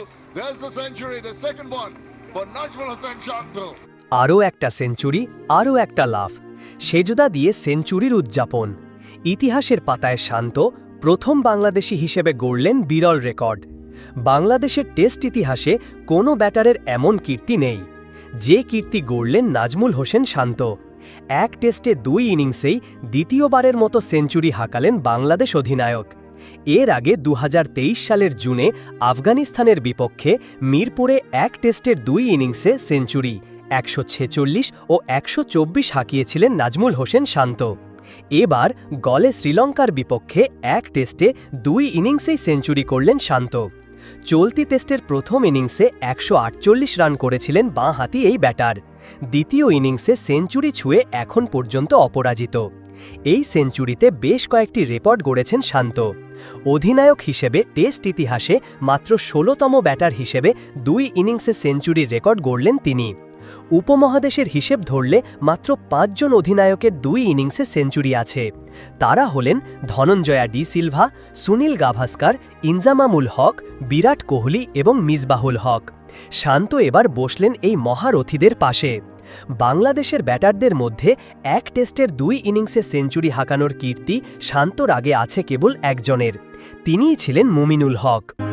There's the century, the second one for Najmul Hussain Shanto. আরও একটা century আরও একটা লাফ। সেজদা দিয়ে সেঞ্চুরির উদযাপন। ইতিহাসের পাতায় শান্ত প্রথম বাংলাদেশি হিসেবে গড়লেন বিরল রেকর্ড। বাংলাদেশের টেস্ট ইতিহাসে কোনো ব্যাটারের এমন কীর্তি নেই। যে কীর্তি গড়লেন নাজমুল হোসেন শান্ত। এক টেস্টে দুই ইনিংসেই দ্বিতীয়বারের মতো সেঞ্চুরি হাঁকালেন বাংলাদেশ অধিনায়ক। এর আগে দু হাজার তেইশ সালের জুনে আফগানিস্তানের বিপক্ষে মিরপুরে এক টেস্টের দুই ইনিংসে সেঞ্চুরি, একশো ছেচল্লিশ ও একশো চব্বিশ হাঁকিয়েছিলেন নাজমুল হোসেন শান্ত। এবার গলে শ্রীলঙ্কার বিপক্ষে এক টেস্টে দুই ইনিংসেই সেঞ্চুরি করলেন শান্ত। চলতি টেস্টের প্রথম ইনিংসে একশো আটচল্লিশ রান করেছিলেন বাঁ হাতি এই ব্যাটার। দ্বিতীয় ইনিংসে সেঞ্চুরি ছুঁয়ে এখন পর্যন্ত অপরাজিত। এই সেঞ্চুরিতে বেশ কয়েকটি রেকর্ড গড়েছেন শান্ত। অধিনায়ক হিসেবে টেস্ট ইতিহাসে মাত্র ষোলোতম ব্যাটার হিসেবে দুই ইনিংসে সেঞ্চুরির রেকর্ড গড়লেন তিনি। উপমহাদেশের হিসেব ধরলে মাত্র পাঁচজন অধিনায়কের দুই ইনিংসে সেঞ্চুরি আছে। তারা হলেন ধনঞ্জয়া ডি সিলভা, সুনীল গাভাস্কার, ইনজামামুল হক, বিরাট কোহলি এবং মিসবাহুল হক। শান্ত এবার বসলেন এই মহারথীদের পাশে। বাংলাদেশের ব্যাটারদের মধ্যে এক টেস্টের দুই ইনিংসে সেঞ্চুরি হাঁকানোর কীর্তি শান্তর আগে আছে কেবল একজনের। তিনিই ছিলেন মুমিনুল হক।